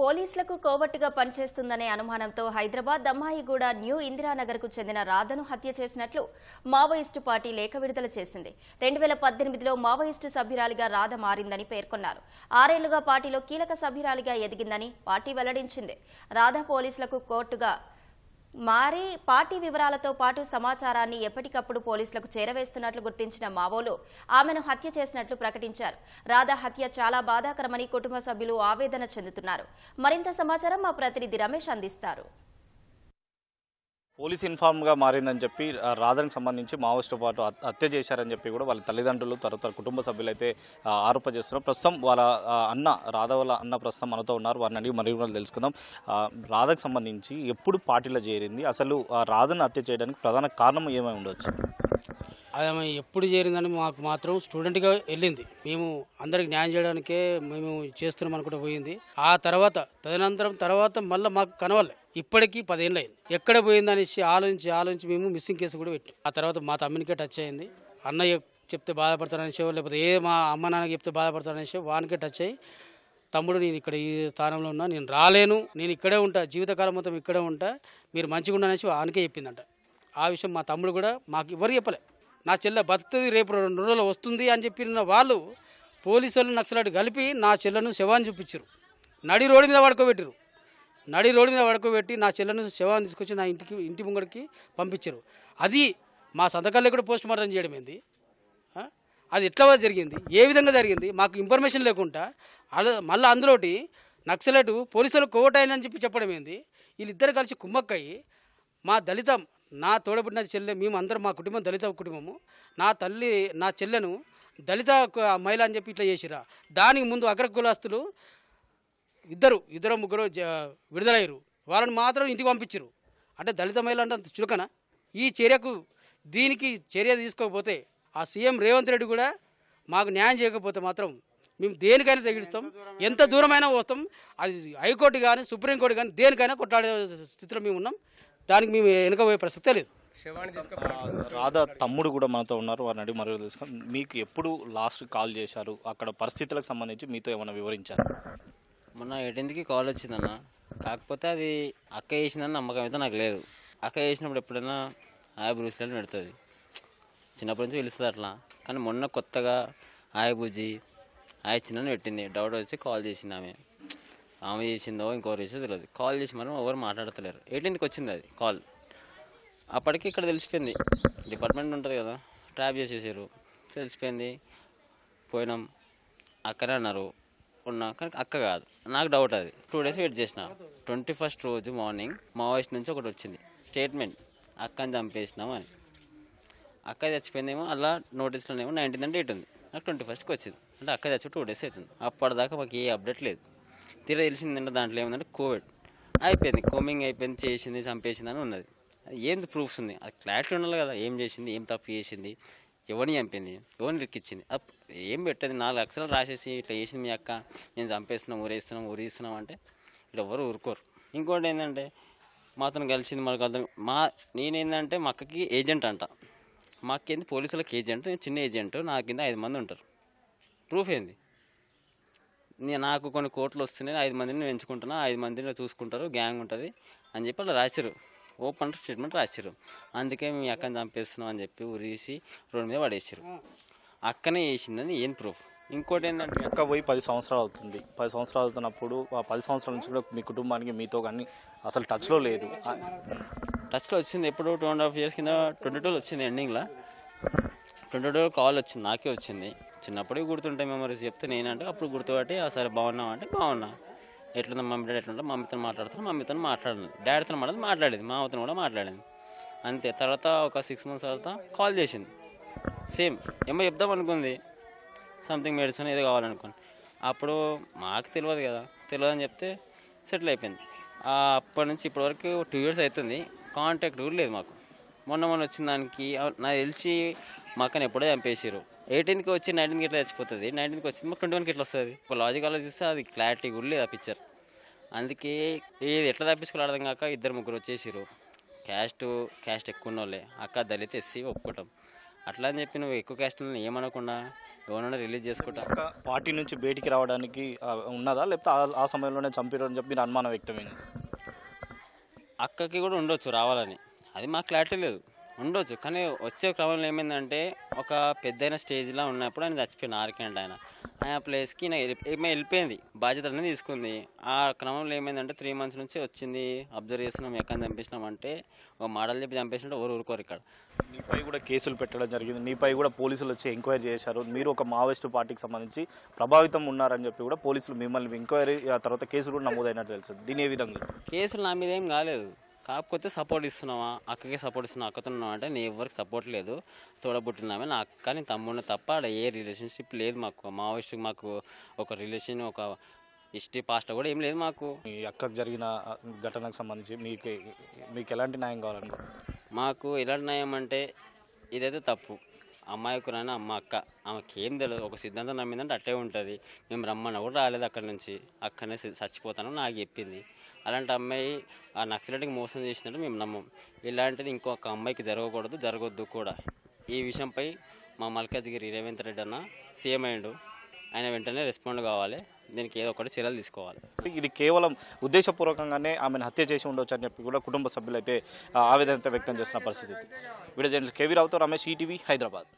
పోలీసులకు కోవట్టుగా పనిచేస్తుందనే అనుమానంతో హైదరాబాద్ దమ్మాయిగూడ న్యూ ఇందిరానగర్కు చెందిన రాధను హత్య చేసినట్లు మావోయిస్టు పార్టీ లేఖ విడుదల చేసింది. రెండు వేల పద్దెనిమిదిలో మావోయిస్టు సభ్యురాలిగా రాధ మారిందని పేర్కొన్నారు. ఆరేళ్ళుగా పార్టీలో కీలక సభ్యురాలిగా ఎదిగిందని పార్టీ వెల్లడించింది. రాధ పోలీసులకు కోర్టుగా మారి పార్టీ వివరాలతో పాటు సమాచారాన్ని ఎప్పటికప్పుడు పోలీసులకు చేరవేస్తున్నట్లు గుర్తించిన మావోలు ఆమెను హత్య చేసినట్లు ప్రకటించారు. రాధా హత్య చాలా బాధాకరమని కుటుంబ సభ్యులు ఆవేదన చెందుతున్నారు. మరింత సమాచారం మా ప్రతినిధి రమేష్ అందిస్తారు. పోలీస్ ఇన్ఫార్మ్గా మారిందని చెప్పి ఆ, రాధకు సంబంధించి మావోయిస్టు పాటు హత్య చేశారని చెప్పి కూడా వాళ్ళ తల్లిదండ్రులు తర్వాత కుటుంబ సభ్యులు అయితే ఆరోపణ చేస్తున్నారు. ప్రస్తుతం వాళ్ళ అన్న రాధ అన్న ప్రస్తుతం మనతో ఉన్నారు. వారిని అడిగి మరి కూడా తెలుసుకుందాం. రాధకు సంబంధించి ఎప్పుడు పార్టీలో చేరింది? అసలు ఆ రాధను హత్య చేయడానికి ప్రధాన కారణం ఏమై ఉండవచ్చు ఆమె ఎప్పుడు చేరిందని మాకు మాత్రం స్టూడెంట్గా వెళ్ళింది. మేము అందరికి న్యాయం చేయడానికే మేము చేస్తున్నాం అనుకుంటూ పోయింది. ఆ తర్వాత తదనంతరం తర్వాత మళ్ళీ మాకు కనవలే ఇప్పటికీ పదేళ్ళు అయింది ఎక్కడ పోయింది అనేసి ఆలోచించి ఆలోచించి మేము మిస్సింగ్ కేసు కూడా పెట్టాం. ఆ తర్వాత మా తమ్మునికే టచ్ అయింది. అన్నయ్య చెప్తే బాధపడతారనేసో లేకపోతే ఏ మా అమ్మ నాన్నకి చెప్తే బాధపడతారనేసో వానికే టచ్ అయ్యి తమ్ముడు నేను ఇక్కడ ఈ స్థానంలో ఉన్నా నేను రాలేను. నేను ఇక్కడే ఉంటా. జీవితకాలం మొత్తం ఇక్కడే ఉంటా. మీరు మంచిగా ఉండనేసి వానికే చెప్పిందంట. ఆ విషయం మా తమ్ముడు కూడా మాకు ఎవరు చెప్పలే. నా చెల్లె బతుకుతుంది రేపు రెండు రోజులు వస్తుంది అని చెప్పిన వాళ్ళు పోలీసు వాళ్ళు నక్సలాట్ కలిపి నా చెల్లెను శవాన్ని చూపించారు నడి రోడ్డు మీద పడుకోబెట్టారు నడి రోడ్డు మీద పడుకోబెట్టి నా చెల్లెను శవాన్ని తీసుకొచ్చి నా ఇంటికి ఇంటి ముంగడికి పంపించారు. అది మా సంతకాల్లో కూడా పోస్ట్ మార్టం చేయడం ఏంది? అది ఎట్లా జరిగింది? ఏ విధంగా జరిగింది? మాకు ఇన్ఫర్మేషన్ లేకుండా మళ్ళీ అందులోటి నక్సలైట్ పోలీసులు కోవటాయని చెప్పి చెప్పడం ఏంది? వీళ్ళిద్దరు కలిసి కుమ్మక్కయ్యి మా దళిత నా తోడబుట్టిన చెల్లె మేము అందరం మా కుటుంబం దళిత కుటుంబము నా తల్లి నా చెల్లెను దళిత మహిళ అని చెప్పి ఇట్లా చేసిరా దానికి ముందు అగ్ర కులాస్తులు ఇద్దరు ఇద్దరు ముగ్గురు జ- విడుదలయ్యారు. వాళ్ళని మాత్రం ఇంటికి పంపించారు అంటే దళిత మహిళ అంటే అంత చులకన? ఈ చర్యకు దీనికి చర్య తీసుకోకపోతే ఆ సీఎం రేవంత్ రెడ్డి కూడా మాకు న్యాయం చేయకపోతే మాత్రం మేము దేనికైనా తెగిస్తాం. ఎంత దూరమైనా పోతాం. అది హైకోర్టు కానీ సుప్రీంకోర్టు కానీ దేనికైనా కొట్లాడే స్థితిలో మేము ఉన్నాం. దానికి మేము వెనుకపోయే ప్రసక్తే లేదు రాధ తమ్ముడు కూడా మనతో ఉన్నారు. వారిని అడిగి మరి తెలుసుకుందాం. మీకు ఎప్పుడు లాస్ట్ కాల్ చేశారు? అక్కడ పరిస్థితులకు సంబంధించి మీతో ఏమైనా వివరించారు? మొన్న ఎయిటీన్త్కి కాల్ వచ్చిందన్న. కాకపోతే అది అక్క చేసిందని నమ్మకం అయితే నాకు లేదు. అక్క చేసినప్పుడు ఎప్పుడైనా హాయ్ బ్రూస్లని పెడుతుంది. చిన్నప్పటి నుంచి పిలుస్తుంది అట్లా. కానీ మొన్న కొత్తగా హాయ్ బుజ్జి హాయ్ చిన్నని పెట్టింది. డౌట్ వచ్చి కాల్ చేసింది ఆమె. ఆమె చేసిందో ఇంకోరు చేసిందో తెలియదు. కాల్ చేసి మనం ఎవరు మాట్లాడతలేరు. ఎయిటీన్త్కి వచ్చింది అది కాల్ అప్పటికి ఇక్కడ తెలిసిపోయింది. డిపార్ట్మెంట్ ఉంటుంది కదా ట్రాప్ చేసేసారు. తెలిసిపోయింది. పోయినాం. అక్కడే అన్నారు. ఉన్నా కానీ అక్క కాదు. నాకు డౌట్ అది. టూ డేస్ వెయిట్ చేసిన. ట్వంటీ ఫస్ట్ రోజు మార్నింగ్ మావోయిస్ట్ నుంచి ఒకటి వచ్చింది. స్టేట్మెంట్ అక్కని చంపేసినాం అని. అక్క చచ్చిపోయిందేమో అలా నోటీస్లోనేమో నైన్టీన్ అంటే డేట్ ఉంది. నాకు ట్వంటీ ఫస్ట్కి వచ్చింది. అంటే అక్క చచ్చి టూ డేస్ అవుతుంది. అప్పటిదాకా మాకు ఏ అప్డేట్ లేదు. తీరా తెలిసిందంటే దాంట్లో ఏముందంటే కోవిడ్ అయిపోయింది. కోమింగ్ అయిపోయింది చేసింది చంపేసింది అని ఉన్నది. అది ఏంది ప్రూఫ్స్ ఉంది? అది క్లారిటీ ఉండాలి కదా. ఏం చేసింది? ఏం తప్పు చేసింది? ఎవరిని చంపింది? ఎవరిని రిక్కిచ్చింది? అప్ ఏం పెట్టేది. నాలుగు అక్షరాలు రాసేసి ఇట్లా చేసింది మీ అక్క. నేను చంపేస్తున్నాం ఊరేస్తున్నాం ఊరిస్తున్నాం అంటే ఇట్లా ఎవరు ఊరుకోరు. ఇంకోటి ఏంటంటే మాతో కలిసింది మనకు అర్థం మా నేనేందంటే మా అక్కకి ఏజెంట్ అంట. మా అక్క ఏంది? పోలీసులకు ఏజెంట్. నేను చిన్న ఏజెంట్. నా కింద ఐదు మంది ఉంటారు. ప్రూఫ్ ఏంది? నాకు కొన్ని కోట్లు వస్తున్నాయి ఐదు మందిని నేను ఎంచుకుంటున్నా ఐదు మందిని చూసుకుంటారు గ్యాంగ్ ఉంటుంది అని చెప్పి అలా రాశారు ఓపెన్ స్టేట్మెంట్ రాశారు అందుకే మీ అక్కని చంపేస్తున్నాం అని చెప్పి ఉరిసి రోడ్డు మీద పడేసారు అక్కనే చేసిందని ఏం ప్రూఫ్ ఇంకోటి ఏంటంటే అక్క పోయి పది సంవత్సరాలు అవుతుంది. పది సంవత్సరాలు అవుతున్నప్పుడు ఆ పది సంవత్సరాల నుంచి కూడా మీ కుటుంబానికి మీతో కానీ అసలు టచ్లో లేదు. టచ్లో వచ్చింది ఎప్పుడు టూ అండ్ హాఫ్ ఇయర్స్ కింద ట్వంటీ టూలో వచ్చింది ఎండింగ్లో ట్వంటీ టూ కాల్ వచ్చింది నాకే వచ్చింది. చిన్నప్పుడే గుర్తుంటాయి మెమరీస్ చెప్తే నేనంటే అప్పుడు గుర్తుపట్టి "ఆ, సరే బాగున్నావు? అంటే బాగున్నా. ఎట్లుందా మమ్మీ డాడీ ఎట్లుంటా మమ్మీతో మాట్లాడుతున్నా మమ్మీతో మాట్లాడింది డాడీతో మాట్లాడి మాట్లాడేది మా అమ్మతో కూడా మాట్లాడింది అంతే. తర్వాత ఒక సిక్స్ మంత్స్ తర్వాత కాల్ చేసింది. సేమ్ ఏమో చెప్దాం అనుకుంది. సంథింగ్ మెడిసిన్ ఏదో కావాలనుకోండి అప్పుడు మాకు తెలియదు కదా. తెలియదు అని చెప్తే సెటిల్ అయిపోయింది. అప్పటి నుంచి ఇప్పటివరకు టూ ఇయర్స్ అవుతుంది కాంటాక్ట్ కూడా లేదు మాకు. మొన్న మొన్న వచ్చిన దానికి నాకు తెలిసి మా అక్కని ఎప్పుడో చంపేసారు ఎయిటీన్త్కి వచ్చి నైన్టీన్కి ఎట్లా చచ్చిపోతుంది? నైన్టీన్కి వచ్చింది మాకు ట్వంటీ వన్కి ఎట్లా వస్తుంది? ఇప్పుడు లాజిక్ ఆలోచిస్తే అది క్లారిటీ కూడా లేదు ఆ పిక్చర్ అందుకే ఏది ఎట్లా తప్పించుకోవాలి అర్థం కాక ఇద్దరు ముగ్గురు వచ్చేసారు క్యాస్ట్ క్యాస్ట్ ఎక్కువ ఉన్న వాళ్ళే అక్క దళిత ఎస్సీ ఒప్పుకుంటాం అట్లా అని చెప్పి నువ్వు ఎక్కువ క్యాస్ట్లను ఏమనకుండా ఎవరైనా రిలీజ్ చేసుకుంటా. పార్టీ నుంచి బయటికి రావడానికి ఉన్నదా? లేకపోతే ఆ- సమయంలోనే చంపారు అని చెప్పి మీరు అనుమానం వ్యక్తమైంది? అక్కకి కూడా ఉండొచ్చు రావాలని. అది మాకు క్లారిటీ లేదు. ఉండొచ్చు. కానీ వచ్చే క్రమంలో ఏమైందంటే ఒక పెద్దయిన స్టేజ్లో ఉన్నప్పుడు ఆయన చచ్చిపోయిన ఆర్కెంట్ ఆయన. ఆయన ప్లేస్కి ఈమె వెళ్ళిపోయింది. బాధ్యత అనేది తీసుకుంది. ఆ క్రమంలో ఏమైందంటే త్రీ మంత్స్ నుంచి వచ్చింది. అబ్జర్వ్ చేస్తున్నాం ఎక్కడ చంపేసినాం అంటే ఒక మోడల్ చెప్పి చంపేసినట్టు ఎవరు ఊరుకోరు ఇక్కడ. మీపై కూడా కేసులు పెట్టడం జరిగింది. మీపై కూడా పోలీసులు వచ్చి ఎంక్వైరీ చేశారు. మీరు ఒక మావోయిస్టు పార్టీకి సంబంధించి ప్రభావితం ఉన్నారని చెప్పి కూడా పోలీసులు మిమ్మల్ని ఎంక్వైరీ ఆ తర్వాత కేసులు కూడా నమోదైనట్టు తెలుసు. దీని ఏ విధంగా? కేసులు నా మీద ఏం కాలేదు. కాకపోతే సపోర్ట్ ఇస్తున్నావా? అక్కకి సపోర్ట్ ఇస్తున్నావు అక్కతో ఉన్నావా? అంటే నీ ఎవరికి సపోర్ట్ లేదు. తోడబుట్టినామే నా అక్క నీ తమ్ముడిని తప్ప ఆడ ఏ రిలేషన్షిప్ లేదు మాకు. మావోయిస్ట్ మాకు ఒక రిలేషన్ ఒక హిస్టరీ పాస్ట్ కూడా ఏం లేదు మాకు. మీ అక్కకు జరిగిన ఘటనకు సంబంధించి మీకు మీకు ఎలాంటి న్యాయం కావాలనుకో మాకు ఎలాంటి న్యాయం అంటే ఇదైతే తప్పు. అమ్మాయికురాని అమ్మ అక్క. ఆమెకి ఏం తెలియదు ఒక సిద్ధాంతం నమ్మిందంటే అట్టే ఉంటుంది. మేము రమ్మన్నా కూడా రాలేదు అక్కడి నుంచి. అక్కడనే చచ్చిపోతానని చచ్చిపోతాను నాకు చెప్పింది. అలాంటి అమ్మాయి ఆ నక్సలెట్కి మోసం చేసినట్టు మేము నమ్మం. ఇలాంటిది ఇంకొక అమ్మాయికి జరగకూడదు జరగొద్దు కూడా. ఈ విషయంపై మా మల్కాజ్గిరి రేవంత్ రెడ్డి అన్న సీఎం అయ్యిండు. ఆయన వెంటనే రెస్పాండ్ కావాలి. దీనికి ఏదో ఒకటి చర్యలు తీసుకోవాలి. ఇది కేవలం ఉద్దేశపూర్వకంగానే ఆమెను హత్య చేసి ఉండొచ్చు అని చెప్పి కూడా కుటుంబ సభ్యులు అయితే ఆవేదన వ్యక్తం చేస్తున్న పరిస్థితి ఇది. వీడియో జర్నలిస్ట్ కేవీ రావుతో రమేష్ ఈటీవీ హైదరాబాద్.